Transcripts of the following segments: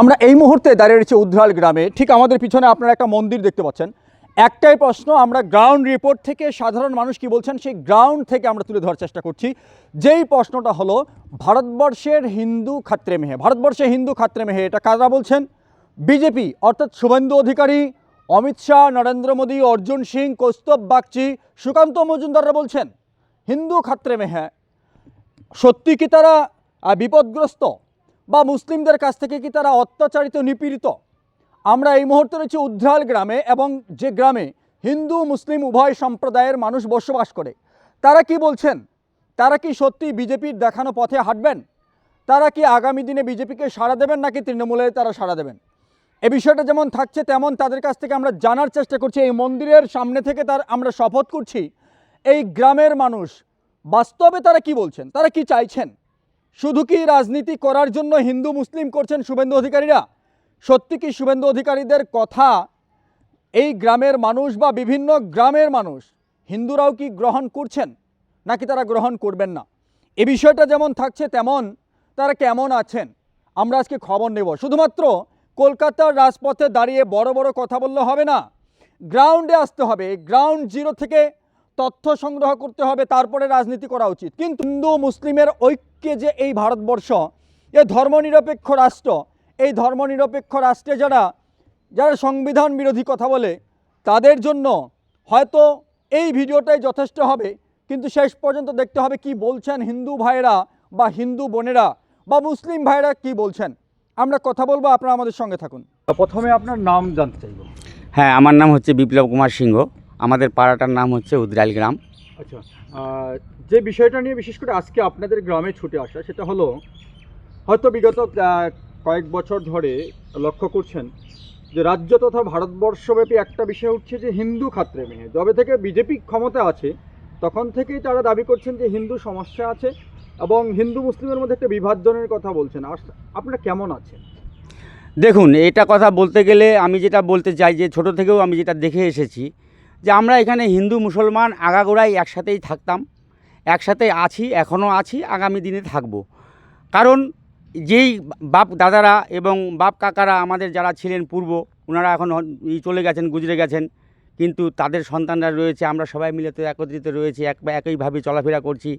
আমরা এই মুহূর্তে দাঁড়িয়ে রয়েছি উদ্রাল গ্রামে। ঠিক আমাদের পিছনে আপনারা একটা মন্দির দেখতে পাচ্ছেন। একটাই প্রশ্ন, আমরা গ্রাউন্ড রিপোর্ট থেকে সাধারণ মানুষ কি বলছেন, সেই গ্রাউন্ড থেকে আমরা তুলে ধরার চেষ্টা করছি। যেই প্রশ্নটা হলো, ভারতবর্ষের হিন্দু খাত্রে মেহে, ভারতবর্ষে হিন্দু খাত্রে মেহে, এটা কারা বলছেন? বিজেপি, অর্থাৎ শুভেন্দু অধিকারী, অমিত শাহ, নরেন্দ্র মোদী, অর্জুন সিং, কৌস্তব বাগচি, সুকান্ত মজুমদাররা বলছেন, হিন্দু খাত্রে মেহে। সত্যি কি তারা বিপদগ্রস্ত? বা মুসলিমদের কাছ থেকে কি তারা অত্যাচারিত, নিপীড়িত? আমরা এই মুহূর্তে রয়েছি উদ্রাল গ্রামে এবং যে গ্রামে হিন্দু, মুসলিম উভয় সম্প্রদায়ের মানুষ বসবাস করে। তারা কি বলছেন? তারা কি সত্যি বিজেপির দেখানো পথে হাঁটবেন? তারা কি আগামী দিনে বিজেপিকে সাড়া দেবেন নাকি তৃণমূলে তারা সাড়া দেবেন? এ বিষয়টা যেমন থাকছে, তেমন তাদের কাছ থেকে আমরা জানার চেষ্টা করছি। এই মন্দিরের সামনে থেকে তার আমরা শপথ করছি। এই গ্রামের মানুষ বাস্তবে তারা কি বলছেন? তারা কি চাইছেন? শুধু কি রাজনীতি করার জন্য হিন্দু মুসলিম করছেন শুভেন্দু অধিকারীরা? সত্যি কি শুভেন্দু অধিকারীদের কথা এই গ্রামের মানুষ বা বিভিন্ন গ্রামের মানুষ হিন্দুরাও কি গ্রহণ করছেন? নাকি তারা গ্রহণ করবেন না? এ বিষয়টা যেমন থাকছে তেমন তারা কেমন আছেন? আমরা আজকে খবর নেব। শুধুমাত্র কলকাতার রাজপথে দাঁড়িয়ে বড় বড় কথা বললে হবে না। গ্রাউন্ডে আসতে হবে। গ্রাউন্ড জিরো থেকে তথ্য সংগ্রহ করতে হবে তারপরে রাজনীতি করা উচিত। কিন্তু হিন্দু মুসলিমের ঐক্যে যে এই ভারতবর্ষ এ ধর্মনিরপেক্ষ রাষ্ট্র এই ধর্মনিরপেক্ষ রাষ্ট্রে যারা যারা সংবিধান বিরোধী কথা বলে তাদের জন্য হয়তো এই ভিডিওটাই যথেষ্ট হবে কিন্তু শেষ পর্যন্ত দেখতে হবে কি বলছেন হিন্দু ভাইয়েরা বা হিন্দু বোনেরা বা মুসলিম ভাইয়েরা কি বলছেন। আমরা কথা বলব আপনারা আমাদের সঙ্গে থাকুন। প্রথমে আপনার নাম জানতে চাইব। হ্যাঁ আমার নাম হচ্ছে বিপ্লব কুমার সিংহ। আমাদের পাড়াটার নাম হচ্ছে উদরাইল গ্রাম। আচ্ছা যে বিষয়টা নিয়ে বিশেষ করে আজকে আপনাদের গ্রামে ছুটে আসা সেটা হলো হয়তো বিগত কয়েক বছর ধরে লক্ষ্য করছেন যে রাজ্য তথা ভারতবর্ষব্যাপী একটা বিষয় উঠছে যে হিন্দু খাত্রে মেয়ে। যবে থেকে বিজেপি ক্ষমতা আছে তখন থেকেই তারা দাবি করছেন যে হিন্দু সমস্যা আছে এবং হিন্দু মুসলিমের মধ্যে একটা বিভাজনের কথা বলছেন। আস- আপনারা কেমন আছেন? দেখুন এটা কথা বলতে গেলে আমি যেটা বলতে চাই যে ছোট থেকেও আমি যেটা দেখে এসেছি যে আমরা এখানে হিন্দু, মুসলমান, আগাগোড়াই একসাথেই থাকতাম। একসাথে আছি, এখনও আছি, আগামী দিনে থাকব। কারণ যেই বাপ দাদারা এবং বাপ কাকারা আমাদের যারা ছিলেন পূর্ব ওনারা এখন চলে গেছেন, গুজরে গেছেন। কিন্তু তাদের সন্তানরা রয়েছে, আমরা সবাই মিলে তো একত্রিত রয়েছি, এক একইভাবে চলাফেরা করছি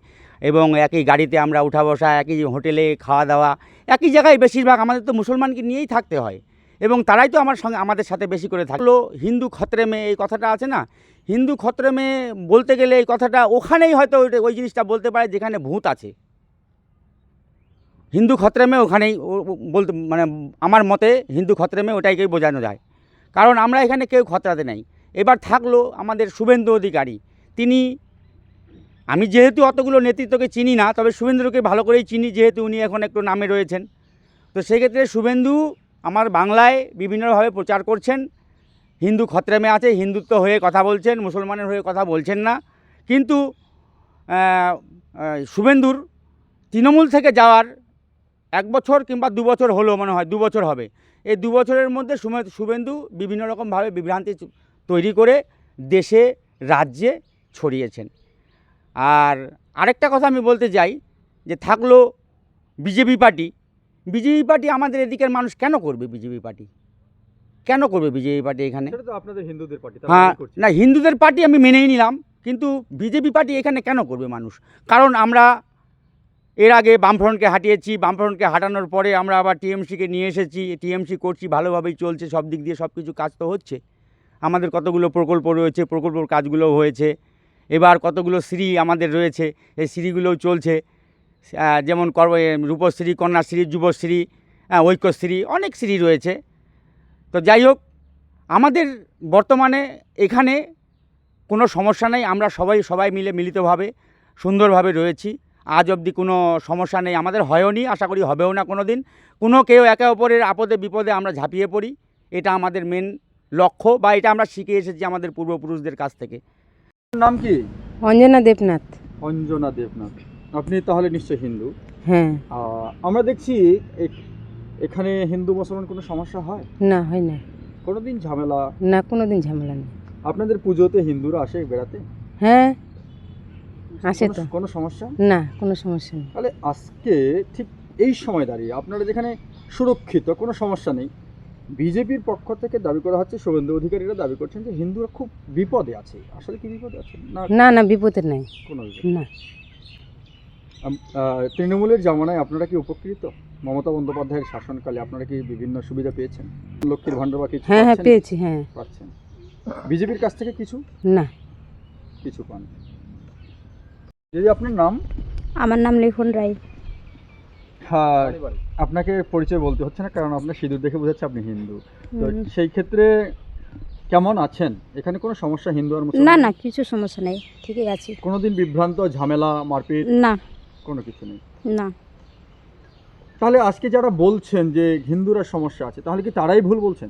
এবং একই গাড়িতে আমরা উঠা বসা, একই হোটেলে খাওয়া দাওয়া, একই জায়গায় বেশিরভাগ আমাদের তো মুসলমানকে নিয়েই থাকতে হয়। এবং তারাই তো আমার সঙ্গে, আমাদের সাথে বেশি করে থাকল। হিন্দু খতরে মেয়ে, এই কথাটা আছে না? হিন্দু খতরে মেয়ে বলতে গেলে এই কথাটা ওখানেই হয়তো ওই জিনিসটা বলতে পারে যেখানে ভূত আছে। হিন্দু খতরে মেয়ে ওখানেই বলতে মানে আমার মতে হিন্দু খতরে মেয়ে ওটাইকেই বোঝানো যায়। কারণ আমরা এখানে কেউ খতরাতে নাই। এবার থাকল আমাদের শুভেন্দু অধিকারী। তিনি, আমি যেহেতু অতগুলো নেতৃত্বকে চিনি না, তবে শুভেন্দুকে ভালো করেই চিনি, যেহেতু উনি এখন একটু নামে রয়েছেন। তো সেক্ষেত্রে শুভেন্দু আমার বাংলায় বিভিন্নভাবে প্রচার করছেন। হিন্দু খতরেমে আছে, হিন্দুত্ব হয়ে কথা বলছেন, মুসলমানের হয়ে কথা বলছেন না। কিন্তু শুভেন্দুর তৃণমূল থেকে যাওয়ার এক বছর কিংবা দু বছর হলো মনে হয়, দু বছর হবে। এই দু বছরের মধ্যে শুভেন্দু বিভিন্ন রকমভাবে বিভ্রান্তি তৈরি করে দেশে, রাজ্যে ছড়িয়েছেন। আর আরেকটা কথা আমি বলতে চাই, যে থাকল বিজেপি পার্টি বিজেপি পার্টি আমাদের এদিকের মানুষ কেন করবে বিজেপি পার্টি? কেন করবে বিজেপি পার্টি এখানে? তো আপনাদের হিন্দুদের পার্টি হ্যাঁ না হিন্দুদের পার্টি আমি মেনেই নিলাম কিন্তু বিজেপি পার্টি এখানে কেন করবে মানুষ? কারণ আমরা এর আগে বামফ্রন্টকে হাঁটিয়েছি বামফ্রন্টকে হাঁটানোর পরে আমরা আবার টিএমসিকে নিয়ে এসেছি টিএমসি করছি ভালোভাবেই চলছে সব দিক দিয়ে সব কিছু কাজ তো হচ্ছে। আমাদের কতগুলো প্রকল্প রয়েছে প্রকল্পর কাজগুলো হয়েছে। এবার কতগুলো শ্রী আমাদের রয়েছে এই শ্রীগুলোও চলছে। যেমন কর্ম রূপশ্রী কন্যাশ্রী যুবশ্রী হ্যাঁ, ঐক্যশ্রী অনেক শ্রী রয়েছে। তো যাই হোক আমাদের বর্তমানে এখানে কোনো সমস্যা নেই আমরা সবাই সবাই মিলে মিলিতভাবে সুন্দরভাবে রয়েছি। আজ অবধি কোনো সমস্যা নেই আমাদের হয়ও নি আশা করি হবেও না কোনো দিন। কোনো কেউ একে অপরের আপদে বিপদে আমরা ঝাঁপিয়ে পড়ি এটা আমাদের মেন লক্ষ্য বা এটা আমরা শিখে এসেছি আমাদের পূর্বপুরুষদের কাছ থেকে। নাম কি? অঞ্জনা দেবনাথ। অঞ্জনা দেবনাথ। আপনি তাহলে নিশ্চয় হিন্দু। হ্যাঁ। আমরা দেখছি এখানে হিন্দু মুসলমান কোনো সমস্যা হয়? না হয় না। কোনোদিন ঝামেলা? না কোনো দিন ঝামেলা নেই। আপনাদের পুজোতে হিন্দুরা আসে বেড়াতে? হ্যাঁ। আসে তো। কোনো সমস্যা? না কোনো সমস্যা নেই। তাহলে আজকে ঠিক এই সময় দাঁড়িয়ে আপনারা যেখানে সুরক্ষিত কোনো সমস্যা নেই বিজেপির পক্ষ থেকে দাবি করা হচ্ছে শুভেন্দু অধিকারীরা দাবি করছেন যে হিন্দুরা খুব বিপদে আছে। আসলে কি বিপদে আছে? না না না বিপদের নাই। কোনো বিপদ না। তৃণমূলের জামানায় আপনারা কি উপকৃত? মমতা বন্দ্যোপাধ্যায়ের শাসনকালে আপনারা কি বিভিন্ন সুবিধা পেয়েছেন? লক্ষ্মীর ভাণ্ডার বা কিছু হ্যাঁ হ্যাঁ পেয়েছি হ্যাঁ। পাচ্ছেন। বিজেপির কাছ থেকে কিছু? না। কিছু পান। যদি আপনার নাম? আমার নাম লিখন রায়। হ্যাঁ আপনাকে পরিচয় বলতে হচ্ছে না কারণ আপনার সিঁদুর দেখে বোঝাচ্ছে আপনি হিন্দু। তো সেই ক্ষেত্রে কেমন আছেন? এখানে কোনো সমস্যা হিন্দু আর না মুসলমান না কিছু সমস্যা নেই ঠিকই আছি। কোনোদিন বিভ্রান্ত ঝামেলা মারপিট? না। কোনো কিছু নেই। না। তাহলে আজকে যারা বলছেন যে হিন্দুরা সমস্যা আছে তাহলে কি তারাই ভুল বলছেন?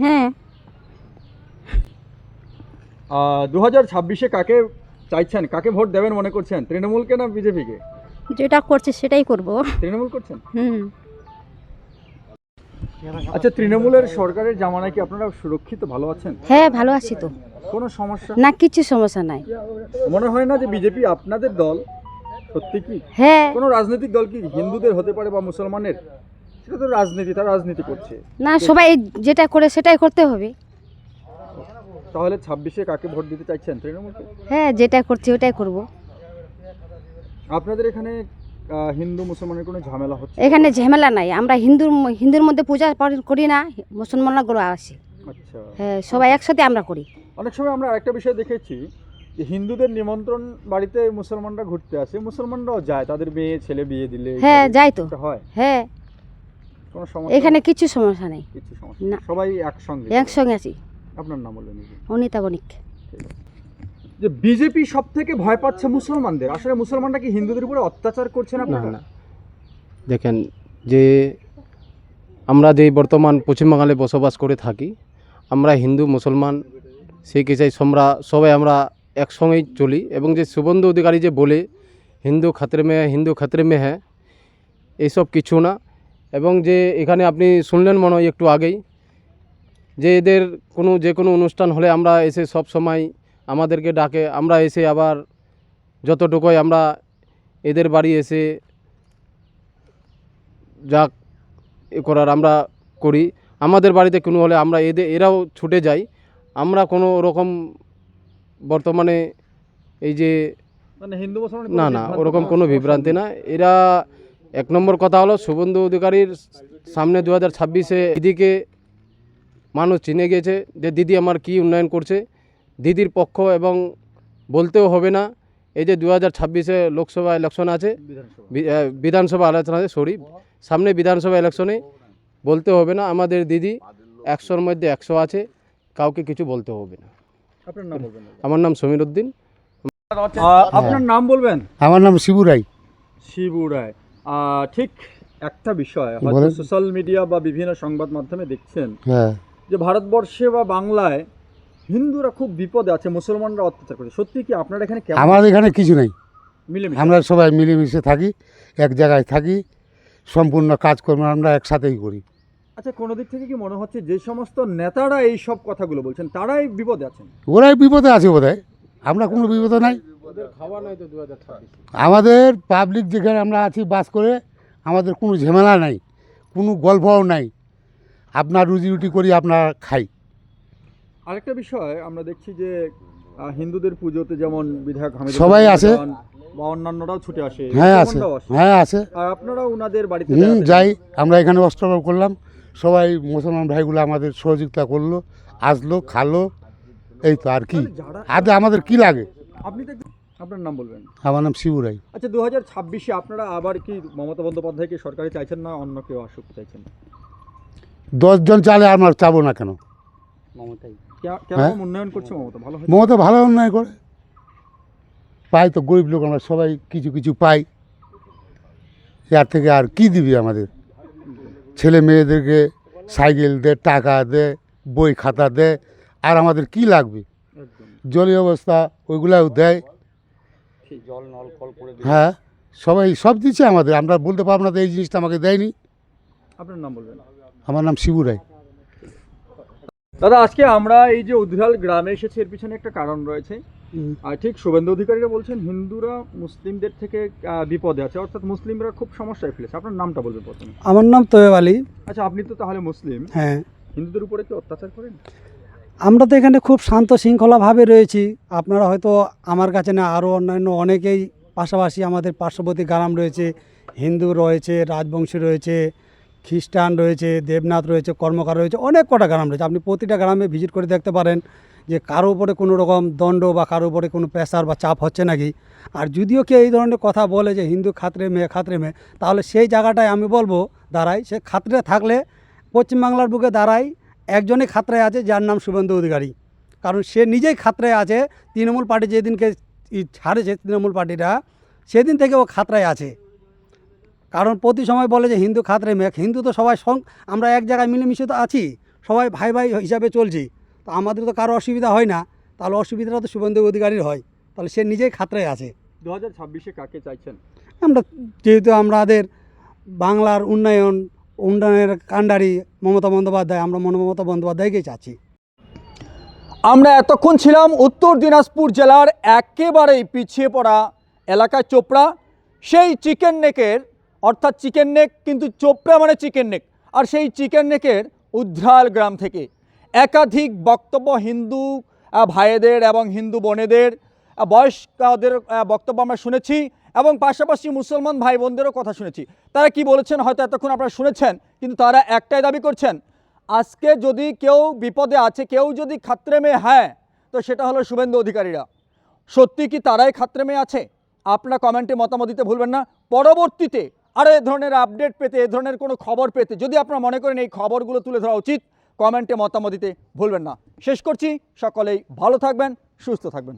হ্যাঁ। দু হাজার ছাব্বিশে কাকে চাইছেন? কাকে ভোট দেবেন মনে করছেন? তৃণমূলকে না বিজেপিকে? যেটা করছে সেটাই করব। তৃণমূল করছেন? হুম। আচ্ছা তৃণমূলের সরকারের জামানায় কি আপনারা সুরক্ষিত ভালো আছেন? হ্যাঁ ভালো আছি তো। কোনো সমস্যা? না কিছু সমস্যা নাই। মনে হয় না যে বিজেপি আপনাদের দল? সত্যি কি? হ্যাঁ। কোনো রাজনৈতিক দল কি হিন্দুদের হতে পারে বা মুসলমানের? সেটা তো রাজনীতি তারা রাজনীতি করছে। না সবাই যেটা করে সেটাই করতে হবে। তাহলে ছাব্বিশে কাকে ভোট দিতে চাইছেন তৃণমূলকে? হ্যাঁ যেটা করছি ওটাই করব। আপনাদের এখানে হিন্দু মুসলমানের কোনো ঝামেলা হচ্ছে? এখানে ঝামেলা নাই। আমরা হিন্দুর হিন্দুর মধ্যে পূজা করি না মুসলমানগুলো আসে। আচ্ছা। হ্যাঁ সবাই একসাথে আমরা করি। অনেক সময় আমরা আরেকটা বিষয় দেখেছি যে হিন্দুদের নিমন্ত্রণ বাড়িতে মুসলমানরা ঘুরতে আসে মুসলমানরাও যায় তাদের মেয়ে ছেলে বিয়ে দিলে হ্যাঁ যাই তো। হয়। হ্যাঁ। কোনো সমস্যা এখানে কিছু সমস্যা নেই। কিছু সমস্যা না। সবাই একসঙ্গে। একসঙ্গে আছি। আপনার নাম বললেন। অনিতা বণিক। যে বিজেপি সব থেকে ভয় পাচ্ছে মুসলমানদের আসলে মুসলমানরা কি হিন্দুদের উপরে অত্যাচার করছে না? না দেখেন যে আমরা যে বর্তমান পশ্চিমবাংলায় বসবাস করে থাকি আমরা হিন্দু মুসলমান শিখ ইসাই আমরা সবাই আমরা একসঙ্গেই চলি এবং যে সুবন্ধ অধিকারী যে বলে, হিন্দু খাতরে মেয়ে হিন্দু খাতরে মেয়ে হ্যাঁ এইসব কিছু না। এবং যে এখানে আপনি শুনলেন মনে হয় একটু আগেই, যে এদের কোনো, যে কোনো অনুষ্ঠান হলে আমরা এসে সব সময় আমাদেরকে ডাকে, আমরা এসে আবার যতটুকুই আমরা এদের বাড়ি এসে যা করার আমরা করি। আমাদের বাড়িতে কোনো হলে আমরা এদের এরাও ছুটে যাই। আমরা কোনো রকম বর্তমানে এই যে মানে হিন্দু মুসলমান না না ওরকম কোনো বিভ্রান্তি না। এরা এক নম্বর কথা হলো শুভেন্দু অধিকারীর সামনে দু হাজার ছাব্বিশে দিদিকে মানুষ চিনে গেছে যে দিদি আমার কি উন্নয়ন করছে। দিদির পক্ষ এবং বলতেও হবে না এই যে দু হাজার ছাব্বিশে লোকসভা ইলেকশন আছে বিধানসভা। আলোচনা আছে সরি সামনে বিধানসভা ইলেকশনে বলতে হবে না আমাদের দিদি একশোর মধ্যে একশো আছে কাউকে কিছু বলতে হবে না। আপনার নাম বলবেন আমার নাম সমীর উদ্দিন। আপনার নাম বলবেন? আমার নাম শিবু রায়। শিবু রায়। ঠিক একটা বিষয় হয়তো সোশ্যাল মিডিয়া বা বিভিন্ন সংবাদ মাধ্যমে দেখছেন হ্যাঁ। যে ভারতবর্ষে বা বাংলায় হিন্দুরা খুব বিপদে আছে মুসলমানরা অত্যাচার করে। সত্যি কি আপনার এখানে আমাদের এখানে কিছু নাই। মিলেমিশে? আমরা সবাই মিলেমিশে থাকি এক জায়গায় থাকি সম্পূর্ণ কাজকর্ম আমরা একসাথেই করি। আচ্ছা কোনো দিক থেকে কি মনে হচ্ছে যে সমস্ত নেতারা এই সব কথাগুলো বলছেন তারাই বিপদে আছেন? ওরাই বিপদে আছে বোধ আমরা কোনো বিপদে নাই। আমাদের পাবলিক যেখানে আমরা আছি বাস করে আমাদের কোনো ঝামেলা নাই কোনো গল্পও নাই। আপনার রুজি রুটি করি আপনার খাই। আরেকটা বিষয় আমরা দেখছি যে হিন্দুদের পুজোতে যেমন বিধায়ক সবাই আসে। বা অন্যান্যরাও ছুটে আসে হ্যাঁ আছে হ্যাঁ আছে আর আপনারা ওনাদের বাড়িতে যাই আমরা এখানে অস্ত্র করলাম। সবাই মুসলমান ভাইগুলো আমাদের সহযোগিতা করল আসলো খালো এই তো আর কি। তাহলে আর আমাদের কি লাগে? আপনি আপনার নাম বলবেন। আমার নাম শিবু রায়। আচ্ছা দু হাজার ছাব্বিশে আপনারা আবার কি মমতা বন্দ্যোপাধ্যায়কে সরকারে চাইছেন না অন্য কেউ আসুক চাইছেন? দশজন চালে আমার চাবো না কেন? মমতাই। কে- হ্যাঁ? উন্নয়ন করছে মমতা? ভালো মমতা ভালো অন্যায় করে। পাই তো গরিব লোক আমরা সবাই কিছু কিছু পাই। এর থেকে আর কি দিবি আমাদের? ছেলে মেয়েদেরকে সাইকেল দে টাকা দে বই খাতা দে আর আমাদের কি লাগবে? জলীয় অবস্থা ওইগুলাও দেয়। জল নল কল করে হ্যাঁ সবাই সব দিচ্ছে আমাদের। আমরা বলতে পারব না তো এই জিনিসটা আমাকে দেয়নি। আপনার নাম বলবেন? আমার নাম শিবু রায়। দাদা আজকে আমরা এই যে উদ্ধাল গ্রামে এসেছি এর পিছনে একটা কারণ রয়েছে। আর ঠিক শুভেন্দু অধিকারীরা বলছেন হিন্দুরা মুসলিমদের থেকে বিপদে আছে অর্থাৎ মুসলিমরা খুব সমস্যায় ফেলেছে। আপনার নামটা বলবেন প্রথমে। আমার নাম তোয়েব আলী। আচ্ছা আপনি তো তাহলে মুসলিম। হ্যাঁ। হিন্দুদের উপরে কি অত্যাচার করেন? আমরা তো এখানে খুব শান্ত শৃঙ্খলাভাবে রয়েছি। আপনারা হয়তো আমার কাছে না আরও অন্যান্য অনেকেই পাশাপাশি আমাদের পার্শ্ববর্তী গ্রাম রয়েছে। হিন্দু রয়েছে রাজবংশী রয়েছে খ্রিস্টান রয়েছে দেবনাথ রয়েছে কর্মকার রয়েছে অনেক কটা গ্রাম রয়েছে। আপনি প্রতিটা গ্রামে ভিজিট করে দেখতে পারেন। যে কারও উপরে কোনো রকম দণ্ড বা কারও উপরে কোনো প্রেসার বা চাপ হচ্ছে নাকি? আর যদিও কেউ এই ধরনের কথা বলে যে হিন্দু খাতরে মেয়ে খাতরে মেয়ে, তাহলে সেই জায়গাটায় আমি বলব, দাঁড়াই, সে খাতরে থাকলে পশ্চিমবাংলার বুকে দাঁড়াই, একজনই খাতরায় আছে, যার নাম শুভেন্দু অধিকারী। কারণ সে নিজেই খাতরায় আছে, তৃণমূল পার্টি যেদিনকে ছাড়েছে তৃণমূল পার্টিটা, সেদিন থেকে ও খাতরায় আছে। কারণ প্রতি সময় বলে যে হিন্দু খাতরে মেঘ হিন্দু তো সবাই সং আমরা এক জায়গায় মিলেমিশে তো আছি, সবাই ভাই ভাই হিসাবে চলছি। তো আমাদের তো কারও অসুবিধা হয় না তাহলে অসুবিধাটা তো শুভেন্দু অধিকারীর হয় তাহলে সে নিজেই খাতরায় আছে। দু হাজার ছাব্বিশে কাকে চাইছেন? আমরা যেহেতু আমাদের বাংলার উন্নয়ন উন্নয়নের কাণ্ডারি মমতা বন্দ্যোপাধ্যায় আমরা মমতা বন্দ্যোপাধ্যায়কেই চাচ্ছি। আমরা এতক্ষণ ছিলাম উত্তর দিনাজপুর জেলার একেবারেই পিছিয়ে পড়া এলাকা চোপড়া। সেই চিকেন নেকের অর্থাৎ চিকেন নেক কিন্তু চোপড়া মানে চিকেন নেক আর সেই চিকেন নেকের উদ্রাল গ্রাম থেকে একাধিক বক্তব্য হিন্দু আহ, ভাইয়েদের এবং হিন্দু বোনেদের বয়স্কদের বক্তব্য আমরা শুনেছি এবং পাশাপাশি মুসলমান ভাই বোনদেরও কথা শুনেছি। তারা কি বলেছেন হয়তো এতক্ষণ আপনারা শুনেছেন কিন্তু তারা একটাই দাবি করছেন আজকে যদি কেউ বিপদে আছে কেউ যদি খাত্রে মেয়ে হ্যাঁ তো সেটা হলো শুভেন্দু অধিকারীরা। সত্যি কি তারাই খাত্রে মেয়ে আছে? আপনারা কমেন্টে মতামত দিতে ভুলবেন না। পরবর্তীতে আরও এ ধরনের আপডেট পেতে এ ধরনের কোনো খবর পেতে যদি আপনারা মনে করেন এই খবরগুলো তুলে ধরা উচিত কমেন্টে মতামত দিতে ভুলবেন না। শেষ করছি। সকলেই ভালো থাকবেন সুস্থ থাকবেন।